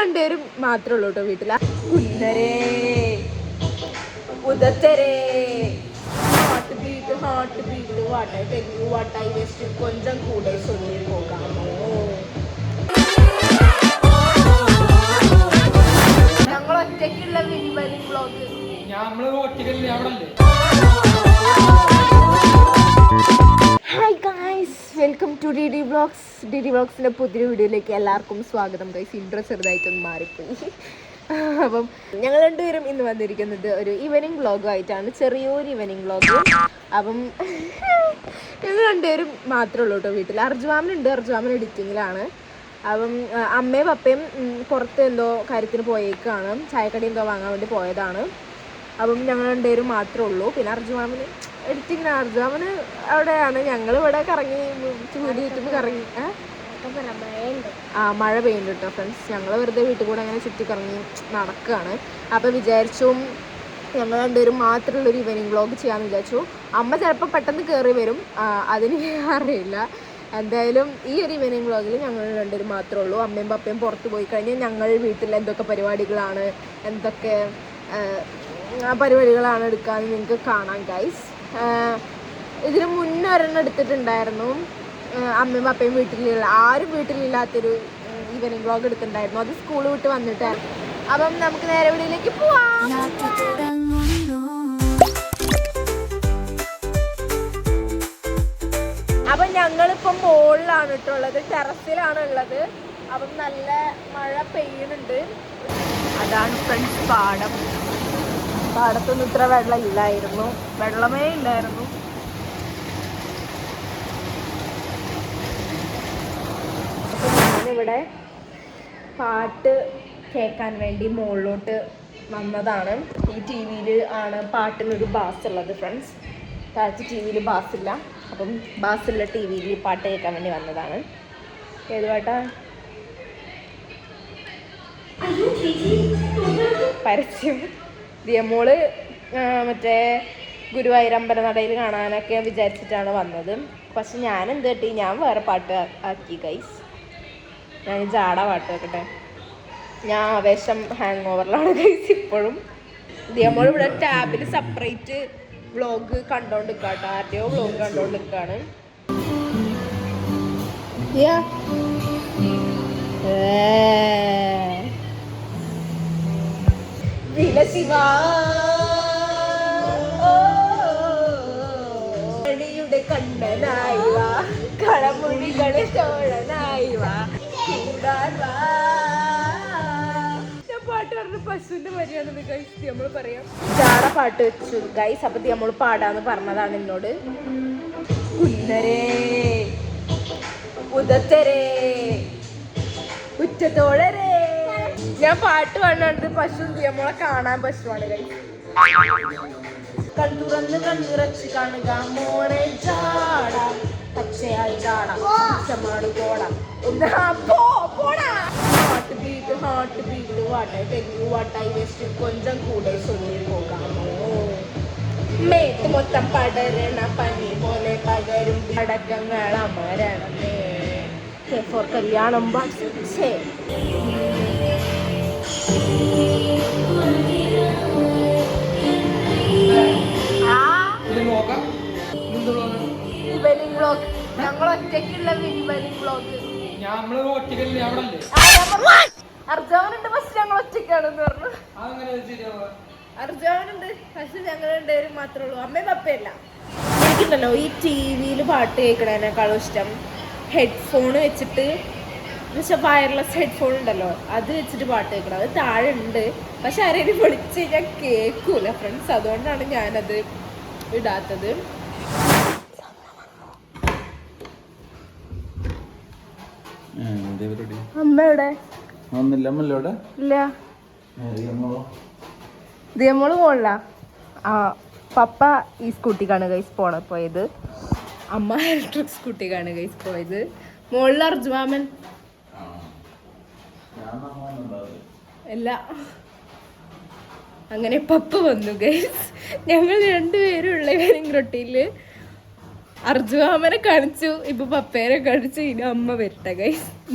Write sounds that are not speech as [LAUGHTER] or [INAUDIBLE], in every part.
രണ്ടുപേരും മാത്രമേ ഉള്ളൂ കേട്ടോ വീട്ടിൽ കുന്നരേ ഉദത്തരേ. ബീറ്റ് ബീറ്റ് വെസ്റ്റ് കൊഞ്ചം കൂടെ ചൊല്ലി പോകാമോ ഞങ്ങൾ ഒറ്റയ്ക്കുള്ള വിൻവലിംഗ് ബ്ലോഗ് നമ്മൾ ഒറ്റയ്ക്കല്ലേ അവിടെ D D blogs D D ബ്ലോഗ്സിന്റെ പുതിയ വീഡിയോയിലേക്ക് എല്ലാവർക്കും സ്വാഗതം. കൈസ് ഇൻട്രോ ചെറുതായിട്ടൊന്ന് മാറിപ്പോയി. [LAUGHS] അപ്പം ഞങ്ങൾ രണ്ടുപേരും ഇന്ന് വന്നിരിക്കുന്നത് ഒരു ഈവനിങ് ആയിട്ടാണ്. ചെറിയൊരു ഈവനിങ് വ്ളോഗ് അപ്പം [LAUGHS] ഞങ്ങൾ രണ്ടുപേരും മാത്രമേ ഉള്ളൂ കേട്ടോ വീട്ടിൽ. അർജുവാമനുണ്ട് അർജുവാമൻ എഡിറ്റിങ്ങിലാണ് അപ്പം അമ്മയും പപ്പയും പുറത്ത് എന്തോ കാര്യത്തിന് പോയേക്കാണ്. ചായക്കടി എന്തോ വാങ്ങാൻ വേണ്ടി പോയതാണ്. അപ്പം ഞങ്ങൾ രണ്ടുപേരും മാത്രമേ ഉള്ളൂ. പിന്നെ അർജുമാമന് എഡിറ്റിങ്ങിന് അവന് അവിടെയാണ്. ഞങ്ങൾ ഇവിടെ കറങ്ങി ചൂടി ചുറ്റുമ്പോൾ കറങ്ങി? ആ മഴ പെയ്യുന്നുണ്ട് കേട്ടോ ഫ്രണ്ട്സ് ഞങ്ങൾ വെറുതെ വീട്ടിൽ കൂടെ അങ്ങനെ ചുറ്റി കറങ്ങി നടക്കുകയാണ് അപ്പോൾ വിചാരിച്ചു ഞങ്ങൾ രണ്ടുപേരും മാത്രമുള്ള മാത്രമുള്ളൊരു ഈവനിങ് വ്ളോഗ് ചെയ്യാമെന്ന് വിചാരിച്ചു. അമ്മ ചിലപ്പോൾ പെട്ടെന്ന് കയറി വരും. അതിന് അറിയില്ല. എന്തായാലും ഈ ഒരു ഈവനിങ് വ്ളോഗിൽ ഞങ്ങൾ രണ്ടുപേരും മാത്രമേ ഉള്ളൂ. അമ്മയും പപ്പയും പുറത്ത് പോയി കഴിഞ്ഞാൽ ഞങ്ങൾ വീട്ടിൽ എന്തൊക്കെ പരിപാടികളാണ് എന്തൊക്കെ പരിപാടികളാണ് എടുക്കാമെന്ന് നിങ്ങൾക്ക് കാണാം ഗൈസ് ഇതിന് മുന്നേ ഒരെണ്ണം എടുത്തിട്ടുണ്ടായിരുന്നു. അമ്മയും അപ്പയും വീട്ടിലില്ല ആരും വീട്ടിലില്ലാത്തൊരു ഈവനിങ് വ്ളോഗ് എടുത്തിട്ടുണ്ടായിരുന്നു. അത് സ്കൂൾ വിട്ട് വന്നിട്ടായിരുന്നു. അപ്പം നമുക്ക് നേരെ വീടിലേക്ക് പോവാം. അപ്പം ഞങ്ങളിപ്പം മുകളിലാണ് കേട്ടോ ഉള്ളത് ടെറസിലാണ് ഉള്ളത്. അപ്പം നല്ല മഴ പെയ്യുന്നുണ്ട്. അതാണ് ഫ്രണ്ട്സ് പാടം. പാടത്തൊന്നും ഇത്ര വെള്ളം ഇല്ലായിരുന്നു. വെള്ളമേ ഇല്ലായിരുന്നു. ഞാനിവിടെ പാട്ട് കേൾക്കാൻ വേണ്ടി മുകളിലോട്ട് വന്നതാണ്. ഈ ടി വിയിൽ ആണ് പാട്ടിനൊരു ബാസ് ഉള്ളത് ഫ്രണ്ട്സ് താഴ്ച ടി വിയിൽ ഇല്ല. അപ്പം ബാസുള്ള ടി വിയിൽ പാട്ട് കേൾക്കാൻ വേണ്ടി വന്നതാണ്. ഏത് പാട്ടാ? പരസ്യം. ദിയമോൾ മറ്റേ ഗുരുവായൂർ അമ്പലനടയിൽ കാണാനൊക്കെ വിചാരിച്ചിട്ടാണ് വന്നത്. പക്ഷെ ഞാൻ എന്ത് കേട്ടി ഞാൻ വേറെ പാട്ട് ആക്കി ഗൈസ് ഞാൻ ജാട പാട്ട് വെക്കട്ടെ. ഞാൻ ആവേശം ഹാങ് ഓവറിലാണ് ഗൈസ് ഇപ്പോഴും. ദിയമോൾ ഇവിടെ ടാബിൽ സെപ്പറേറ്റ് വ്ളോഗ് കണ്ടോണ്ട് നിൽക്കാട്ടോ ആരുടെയോ വ്ളോഗ് കണ്ടോണ്ട് നിൽക്കാണ് വിലസിവാ യുടെ കണ്ണനായി വാ. കളമുടികളെ ചോഴനായി വാ. പാട്ട് പറഞ്ഞ പശുവിന്റെ നമ്മൾ പറയാം. ചാട പാട്ട് വെച്ചു ഗൈസ് അപ്പൊ നമ്മൾ പാടാന്ന് പറഞ്ഞതാണ് എന്നോട് കുന്നരേ ഉദത്തരേ ഉച്ചത്തോഴരേ ഞാൻ പാട്ട് പാടുന്നത് പശു നമ്മളെ കാണാൻ പശുവാണ് കണ്ണുറന്ന് കണ്ണുറച്ച് കാണുക. മോനെ ചാട. പച്ചയായി ചാടാം. പോടാം. ഹാർട്ട് ബീറ്റ് ഹാർട്ട് ബീറ്റ് വാട്ടായി തെങ്ങു വാട്ടായി വെസ്റ്റ് കൊഞ്ചം കൂടെ ചൊല്ലി പോകാമോ മേത്ത് മൊത്തം പടരണ പനി പോലെ പകരും. അടക്കങ്ങൾ അമരണമേ. ഫോർ കല്യാണം പക്ഷേ. അർജവനുണ്ട് പക്ഷെ ഞങ്ങൾ ഒറ്റയ്ക്കാണെന്ന് പറഞ്ഞു. അർജവനുണ്ട് പക്ഷെ ഞങ്ങൾ രണ്ടുപേരും മാത്രമേ ഉള്ളൂ. അമ്മയും പപ്പയല്ല എനിക്കുണ്ടല്ലോ ഈ ടി വിയിൽ പാട്ട് കേൾക്കണേനേക്കാളും ഇഷ്ടം. ഹെഡ്ഫോൺ വെച്ചിട്ട് പക്ഷെ വയർലെസ് ഹെഡ്ഫോൺ ഉണ്ടല്ലോ അത് വെച്ചിട്ട് പാട്ട് കേൾക്കണം. അത് താഴെ ഉണ്ട് പക്ഷെ ആരെയും വിളിച്ച് കഴിഞ്ഞാൽ കേൾക്കൂല ഫ്രണ്ട്സ് അതുകൊണ്ടാണ് ഞാനത് ഇടാത്തത്. അമ്മ എവിടെ? ഒന്നില്ല ഇല്ല. ദിയമോൾ? പോണില്ല. ആ പപ്പ ഈ സ്കൂട്ടിക്കാണ് ഗൈസ് പോണ പോയത്. അമ്മ ഇലക്ട്രിക് സ്കൂട്ടിക്കാണ് ഗൈസ് പോയത്. മോളിൽ അർജുമാമൻ അല്ല. അങ്ങനെ പപ്പ വന്നു ഗൈസ്. ഞങ്ങൾ രണ്ടുപേരും ഉള്ള കാര്യം റൊട്ടിയിൽ അർജുമാമനെ കാണിച്ചു. ഇപ്പൊ പപ്പേനെ കാണിച്ചു. ഇനി അമ്മ വരട്ടെ കൈ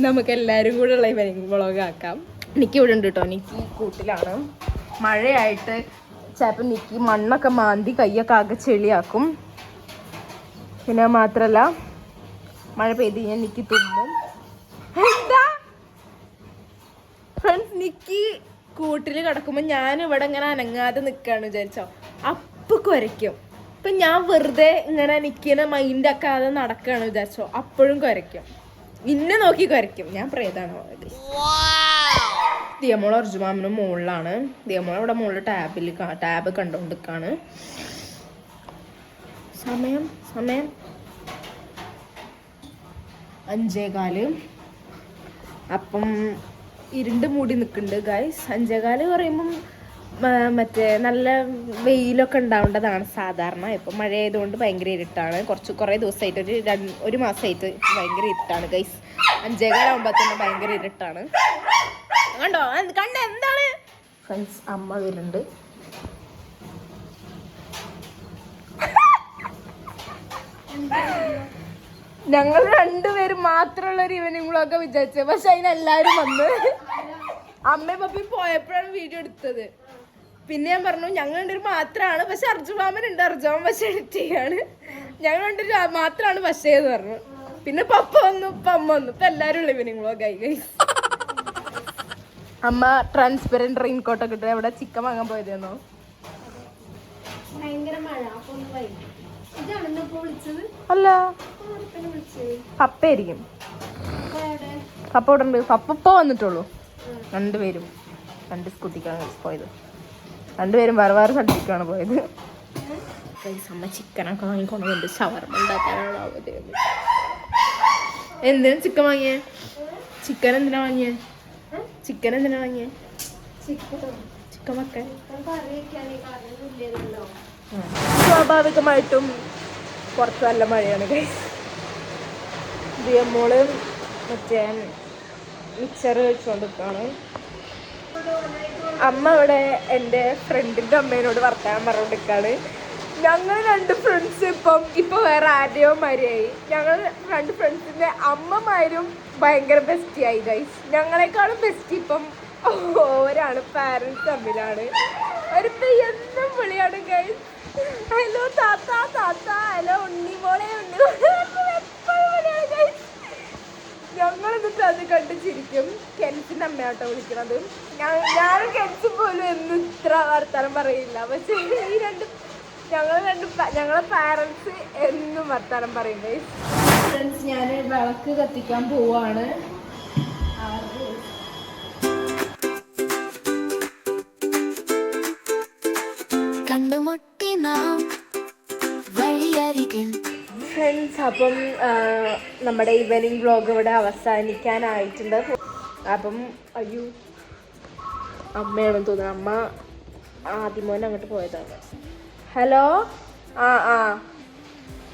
നമുക്ക് എല്ലാരും കൂടെ ഉള്ള ഇവനിങ് വ്ളോഗ് ആക്കാം. നിക്കി ഇവിടെ ഉണ്ട് കേട്ടോ നിക്കി കൂട്ടിലാണ്. മഴയായിട്ട് ചിലപ്പോൾ നിക്കി മണ്ണൊക്കെ മാന്തി കയ്യൊക്കെ ആകെ ചെളിയാക്കും. പിന്നെ മാത്രല്ല മഴ പെയ്ത് കഴിഞ്ഞാൽ നിക്കി തുമ്മും. എന്താ? ഫ്രണ്ട്സ് നിക്കി കൂട്ടിൽ കിടക്കുമ്പോൾ ഞാൻ ഇവിടെ ഇങ്ങനെ അനങ്ങാതെ നിൽക്കുകയാണ് വിചാരിച്ചോ. അപ്പൊ കുരയ്ക്കും ഇപ്പം ഞാൻ വെറുതെ ഇങ്ങനെ നിൽക്കുന്ന മൈൻഡ് ആക്കാതെ നടക്കുകയാണ് വിചാരിച്ചോ. അപ്പോഴും കുരയ്ക്കും. ഇന്നെ നോക്കി കുരയ്ക്കും. ഞാൻ പ്രേതാണ് പോയത്. ദിയമോൾ അർജുമാമിന് മുകളിലാണ് ദിയമോൾ ഇവിടെ മുകളിൽ ടാബിൽ ടാബ് കണ്ടുകൊണ്ടിരിക്കാണ് സമയം സമയം. അഞ്ചേകാൽ. അപ്പം ഇരുണ്ട് മൂടി നിൽക്കുന്നുണ്ട് ഗൈസ് അഞ്ചേകാൽ പറയുമ്പം മറ്റേ നല്ല വെയിലൊക്കെ ഉണ്ടാവേണ്ടതാണ് സാധാരണ. ഇപ്പം മഴ ആയതുകൊണ്ട് ഭയങ്കര ഇരുട്ടാണ്. കുറച്ച് കുറേ ദിവസമായിട്ട് ഒരു രണ്ട് ഒരു മാസമായിട്ട് ഭയങ്കര ഇരുട്ടാണ് ഗൈസ് അഞ്ചേകാലാകുമ്പോൾ തന്നെ ഭയങ്കര ഇരുട്ടാണ്. കണ്ടോ? കണ്ട എന്താണ്? ഫ്രണ്ട്സ് അമ്മ വരുന്നുണ്ട്. ഞങ്ങൾ രണ്ടുപേരും മാത്രമുള്ള ഒരു ഈവനിങ് വ്ളോഗൊക്കെ വിചാരിച്ചത് പക്ഷെ അതിനെല്ലാവരും വന്ന്. അമ്മയും പപ്പയും പോയപ്പോഴാണ് വീഡിയോ എടുത്തത്. പിന്നെ ഞാൻ പറഞ്ഞു ഞങ്ങൾ രണ്ടുപേരും മാത്രമാണ് പക്ഷെ അർജുമാമൻ ഉണ്ട്. അർജുമാൻ പക്ഷെ എഡിറ്റ് ചെയ്യാണ്. ഞങ്ങൾ രണ്ടുപേരും മാത്രമാണ് പക്ഷേ എന്ന് പറഞ്ഞു. പിന്നെ പപ്പ വന്നു ഇപ്പൊ അമ്മ വന്നു. ഇപ്പൊ എല്ലാരും ഉള്ള ഈവനിങ് വ്ളോഗ് കൈ. അമ്മ ട്രാൻസ്പെറന്റ് റെയിൻകോട്ടൊക്കെ ഇട്ട് എവിടെ ചിക്കൻ വാങ്ങാൻ പോയതെന്നോ? അല്ല. പപ്പയായിരിക്കും. പപ്പ ഇവിടെ ഉണ്ട് പപ്പ ഇപ്പൊ വന്നിട്ടുള്ളൂ. രണ്ടുപേരും. രണ്ട് സ്കൂട്ടിക്കാണ് പോയത്. രണ്ടുപേരും വേറെ വേറെ സ്ഥലത്തേക്കാണ് പോയത്. അമ്മ ചിക്കനൊക്കെ വാങ്ങിക്കൊണ്ടുണ്ട് ഷവർമ ഉണ്ടാക്കാനാണ് അവധിയത് എന്തിനാ ചിക്കൻ വാങ്ങിയേ? ചിക്കൻ എന്തിനാ വാങ്ങിയ? ചിക്കൻ എന്തിനാ വാങ്ങിയ? ചിക്കൻ വെക്കാൻ സ്വാഭാവികമായിട്ടും പുറത്ത് നല്ല മഴയാണ് ദിയമ്മോൾ മറ്റേ മിക്സർ വെച്ചുകൊണ്ടിരിക്കുകയാണ് അമ്മ അവിടെ എന്റെ ഫ്രണ്ടിന്റെ അമ്മേനോട് വർത്തമാനം പറഞ്ഞുകൊണ്ടിരിക്കുകയാണ് ഞങ്ങൾ രണ്ട് ഫ്രണ്ട്സ് ഇപ്പം ഇപ്പം വേറെ ആരെയോ മാരിയായി ഞങ്ങൾ രണ്ട് ഫ്രണ്ട്സിന്റെ അമ്മമാരും ഭയങ്കര ബെസ്റ്റിയായി ഗൈസ് ഞങ്ങളെക്കാളും ബെസ്റ്റ് ഇപ്പം ഓരാണ് പാരൻസ് തമ്മിലാണ്. അവരിപ്പോൾ എന്നും വിളിയാണ് ഗൈസ് ഹലോ താത്ത താത്ത. ഹലോ ഉണ്ണി മോളെ ഉണ്ണി ഞങ്ങൾ എന്നിട്ട് അത് കണ്ട് ചിരിക്കും കെൻസിന്റെ അമ്മയാട്ടോ വിളിക്കണത്. ഞാൻ- ഞാനും കെൻസും പോലും എന്ന് ഇത്ര വർത്തമാനം പറയില്ല. പക്ഷെ ഈ രണ്ട് ഞങ്ങൾ രണ്ട് ഞങ്ങളെ പാരൻസ് എന്നും വർത്തമാനം പറയും ഫ്രണ്ട്സ് ഞാൻ വിളക്ക് കത്തിക്കാൻ പോവാണ്. കണ്ടുമുട്ടി നാം വഴിയരികിൽ ഫ്രണ്ട്സ് അപ്പം നമ്മുടെ ഈവനിങ് വ്ളോഗ് ഇവിടെ അവസാനിക്കാനായിട്ടുണ്ട്. അപ്പം അയ്യോ അമ്മയാണെന്ന് തോന്നുന്നു. അമ്മ ആദ്യമോൻ അങ്ങോട്ട് പോയതാണ്. ഹലോ? ആ ആ.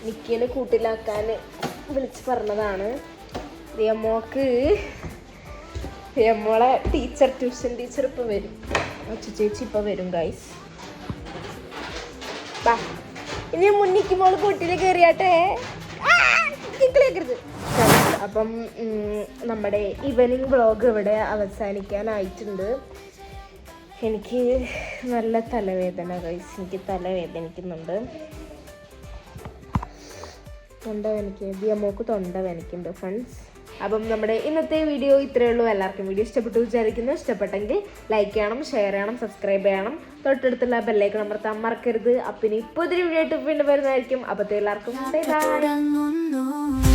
നിക്കിനെ കൂട്ടിലാക്കാൻ വിളിച്ച് പറഞ്ഞതാണ്. റിയമ്മോക്ക് റിയമ്മോളെ ടീച്ചർ ട്യൂഷൻ ടീച്ചർ ഇപ്പം വരും. ചേച്ചി ഇപ്പം വരും ഗൈസ് ബാ. ഇനി മുന്നിക്ക് മോൾ കൂട്ടിൽ കയറിയാട്ടെ. അപ്പം നമ്മുടെ ഈവനിങ് വ്ളോഗ് ഇവിടെ അവസാനിക്കാനായിട്ടുണ്ട്. എനിക്ക് നല്ല തലവേദന കഴിച്ച് എനിക്ക് തലവേദനിക്കുന്നുണ്ട്. തൊണ്ട വേനിക്ക് ദിയമോക്ക് തൊണ്ട വേനിക്കുന്നുണ്ട് ഫ്രണ്ട്സ് അപ്പം നമ്മുടെ ഇന്നത്തെ വീഡിയോ ഇത്രയേ ഉള്ളൂ. എല്ലാവർക്കും വീഡിയോ ഇഷ്ടപ്പെട്ടു വിചാരിക്കുന്നു. ഇഷ്ടപ്പെട്ടെങ്കിൽ ലൈക്ക് ചെയ്യണം ഷെയർ ചെയ്യണം സബ്സ്ക്രൈബ് ചെയ്യണം. തൊട്ടടുത്തുള്ള ബെല്ലൈക്കൺ അമർത്താൻ മറക്കരുത്. അപ്പം ഇനി പുതിയൊരു വീഡിയോ ആയിട്ട് വീണ്ടും വരുന്നതായിരിക്കും. അപ്പോഴത്തെ എല്ലാവർക്കും ബൈ